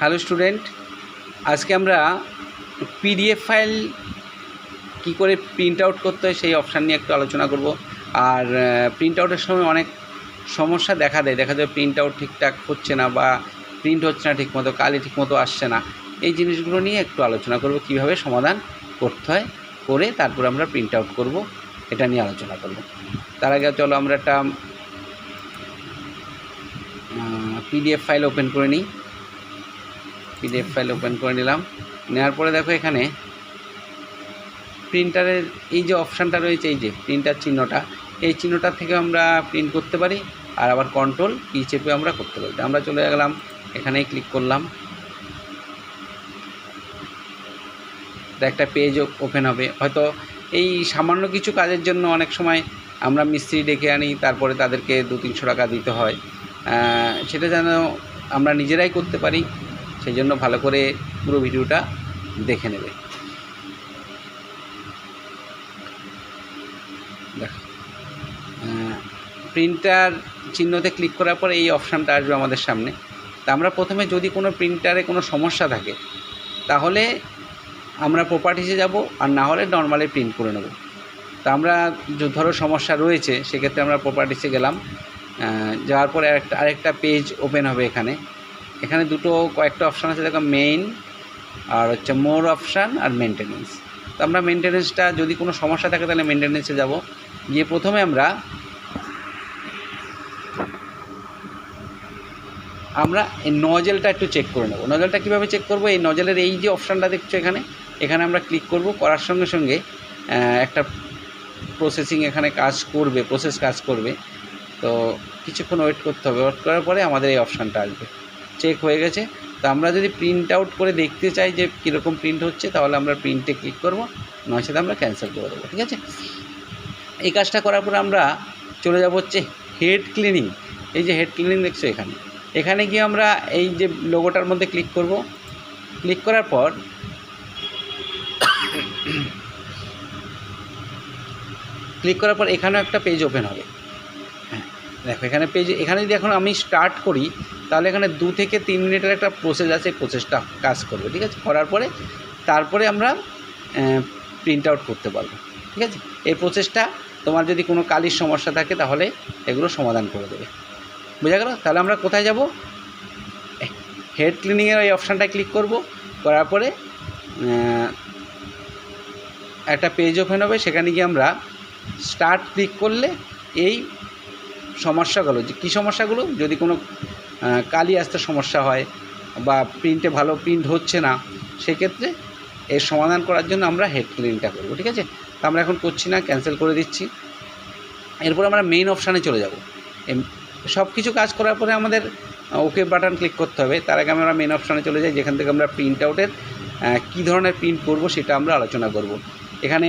Hello student আজকে আমরা PDF file কি করে প্রিন্ট আউট করতে হয় সেই অপশান নিয়ে একটু আলোচনা করব। আর প্রিন্ট আউটের সময় অনেক সমস্যা দেখা দেয়। দেখা যায় প্রিন্ট আউট ঠিকঠাক হচ্ছে না বা প্রিন্ট হচ্ছে না ঠিকমতো, কালি ঠিকমতো আসছে না। এই জিনিসগুলো নিয়ে একটু আলোচনা করব, কীভাবে সমাধান করতে হয়, করে তারপর আমরা প্রিন্ট আউট করব, এটা নিয়ে আলোচনা করব। তার আগে চলো আমরা একটা পিডিএফ ফাইল ওপেন করে নিই। পিডিএফ ফাইল ওপেন করে নিলাম। নেওয়ার পরে দেখো এখানে প্রিন্টারের এই যে অপশানটা রয়েছে, এই যে প্রিন্টার চিহ্নটা, এই চিহ্নটার থেকে আমরা প্রিন্ট করতে পারি, আর আবার কন্ট্রোল কি চেপে আমরা করতে পারি। আমরা চলে গেলাম, এখানেই ক্লিক করলাম। একটা পেজ ওপেন হবে। হয়তো এই সামান্য কিছু কাজের জন্য অনেক সময় আমরা মিস্ত্রি ডেকে আনি, তারপরে তাদেরকে দু তিনশো টাকা দিতে হয়। সেটা যেন আমরা নিজেরাই করতে পারি। সেই জন্য ভালো করে পুরো ভিডিওটা দেখে নেবে। প্রিন্টার চিহ্নতে ক্লিক করার পর এই অপশানটা আসবে আমাদের সামনে। তা আমরা প্রথমে যদি কোনো প্রিন্টারে কোনো সমস্যা থাকে, তাহলে আমরা প্রপার্টিসে যাব আর না হলে নর্মালি প্রিন্ট করে নেব। তা আমরা য- ধরো সমস্যা রয়েছে, সেক্ষেত্রে আমরা প্রপার্টিসে গেলাম। যাওয়ার পরে আরেকটা আরেকটা পেজ ওপেন হবে এখানে। এখানে দুটো কয়েকটা অপশান আছে, দেখো মেইন আর হচ্ছে মোর অপশান আর মেনটেনেন্স তো আমরা মেনটেনেন্সটা যদি কোনো সমস্যা থাকে, তাহলে মেনটেনেন্সে যাব। গিয়ে প্রথমে আমরা আমরা এই নজেলটা একটু চেক করে নেব। নজেলটা কীভাবে চেক করব? এই নজেলের এই যে অপশানটা দেখছ এখানে এখানে আমরা ক্লিক করব। করার সঙ্গে সঙ্গে একটা প্রসেসিং এখানে কাজ করবে প্রসেস কাজ করবে। তো কিছুক্ষণ ওয়েট করতে হবে। ওয়েট করার পরে আমাদের এই অপশানটা আসবে। চেক হয়ে গেছে। তো আমরা যদি প্রিন্ট আউট করে দেখতে চাই যে কীরকম প্রিন্ট হচ্ছে, তাহলে আমরা প্রিন্টে ক্লিক করব, নয় সেটা আমরা ক্যান্সেল করে দেবো, ঠিক আছে? এই কাজটা করার পর আমরা চলে যাব হচ্ছে হেড ক্লিনিং এই যে হেড ক্লিনিং দেখছ এখানে। এখানে গিয়ে আমরা এই যে লোগোটার মধ্যে ক্লিক করব। ক্লিক করার পর ক্লিক করার পর এখানেও একটা পেজ ওপেন হবে। দেখো, এখানে পেজ এখানে যদি এখন আমি স্টার্ট করি, তাহলে এখানে দু থেকে তিন মিনিটের একটা প্রসেস আছে প্রসেসটা কাজ করবে, ঠিক আছে? করার পরে, তারপরে আমরা প্রিন্ট আউট করতে পারব, ঠিক আছে? এই প্রসেসটা তোমার যদি কোনো কালির সমস্যা থাকে, তাহলে এগুলো সমাধান করে দেবে। বোঝা গেল? তাহলে আমরা কোথায় যাব? হেড ক্লিনিংয়ের এই অপশানটায় ক্লিক করব, করার পরে একটা পেজ ওপেন হবে, সেখানে গিয়ে আমরা স্টার্ট ক্লিক করলে এই সমস্যাগুলো যে কী সমস্যাগুলো? যদি কোনো কালি আসতে সমস্যা হয় বা প্রিন্টে ভালো প্রিন্ট হচ্ছে না, সেক্ষেত্রে এর সমাধান করার জন্য আমরা হেড ক্লিনটা করব, ঠিক আছে? তা আমরা এখন করছি না ক্যান্সেল করে দিচ্ছি। এরপর আমরা মেইন অপশানে চলে যাব। সব কিছু কাজ করার পরে আমাদের ওকে বাটন ক্লিক করতে হবে। তার আগে আমরা মেন অপশানে চলে যাই, যেখান থেকে আমরা প্রিন্ট আউটের কী ধরনের প্রিন্ট করব সেটা আমরা আলোচনা করব। এখানে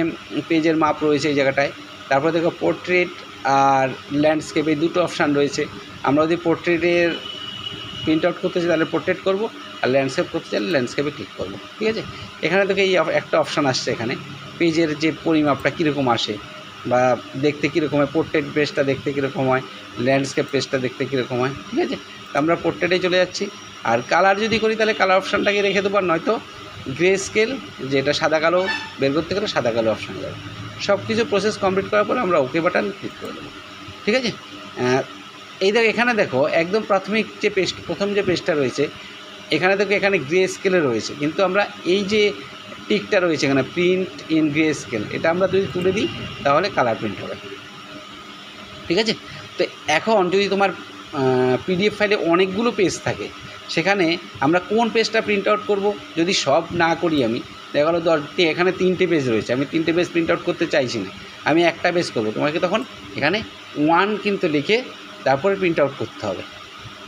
পেজের মাপ রয়েছে এই জায়গাটায়। তারপরে দেখো পোর্ট্রেট আর ল্যান্ডস্কেপ এই দুটো অপশান রয়েছে। আমরা যদি পোর্ট্রেটের প্রিন্ট আউট করতে চাই, তাহলে পোর্ট্রেট করব, আর ল্যান্ডস্কেপ করতে চাইলে ল্যান্ডস্কেপে ক্লিক করব, ঠিক আছে? এখানে থেকে এই একটা অপশান আসছে এখানে, পেজের যে পরিমাপটা কীরকম আসে, বা দেখতে কীরকম হয় পোর্ট্রেট পেজটা দেখতে কীরকম হয় ল্যান্ডস্কেপ পেজটা দেখতে কীরকম হয়, ঠিক আছে? আমরা পোর্ট্রেটে চলে যাচ্ছি, আর কালার যদি করি, তাহলে কালার অপশানটাকে রেখে দেবো, আর নয়তো গ্রে স্কেল, যেটা সাদা কালো, বের করতে গেলে সাদা কালো অপশান যাবে সব কিছু প্রসেস কমপ্লিট করার পরে আমরা ওকে বাটন ক্লিক করে দেবো। ঠিক আছে? এই দেখো, এখানে দেখো, একদম প্রাথমিক যে পেজ প্রথম যে পেজটা রয়েছে, এখানে দেখো, এখানে গ্রে স্কেলে রয়েছে। কিন্তু আমরা এই যে টিকটা রয়েছে এখানে প্রিন্ট ইন গ্রে স্কেল এটা আমরা যদি তুলে দিই, তাহলে কালার প্রিন্ট হবে। ঠিক আছে? তো এখন যদি তোমার পিডিএফ ফাইলে অনেকগুলো পেজ থাকে সেখানে আমরা কোন পেজটা প্রিন্ট আউট করব? যদি সব না করি আমি, দেখা গেলো দশ এখানে তিনটে পেজ রয়েছে, আমি তিনটে পেজ প্রিন্ট আউট করতে চাইছি না। আমি একটা পেজ করব, তোমাকে তখন এখানে ওয়ান কিন্তু লিখে তারপরে প্রিন্ট আউট করতে হবে।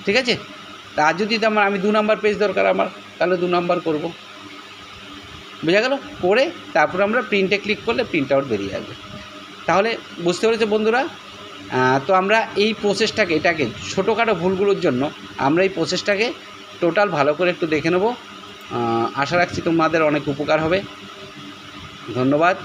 ঠিক আছে? তার যদি আমার, আমি দু নাম্বার পেজ দরকার আমার, তাহলে দু নাম্বার করব। বোঝা গেল? করে তারপর আমরা প্রিন্টে ক্লিক করলে প্রিন্ট আউট বেরিয়ে আসবে। তাহলে বুঝতে পেরেছ বন্ধুরা? তো আমরা এই প্রসেসটাকে এটাকে ছোটোখাটো ভুলগুলোর জন্য আমরা এই প্রসেসটাকে টোটাল ভালো করে একটু দেখে নেব। আশা রাখছি তোমাদের অনেক উপকার হবে। ধন্যবাদ।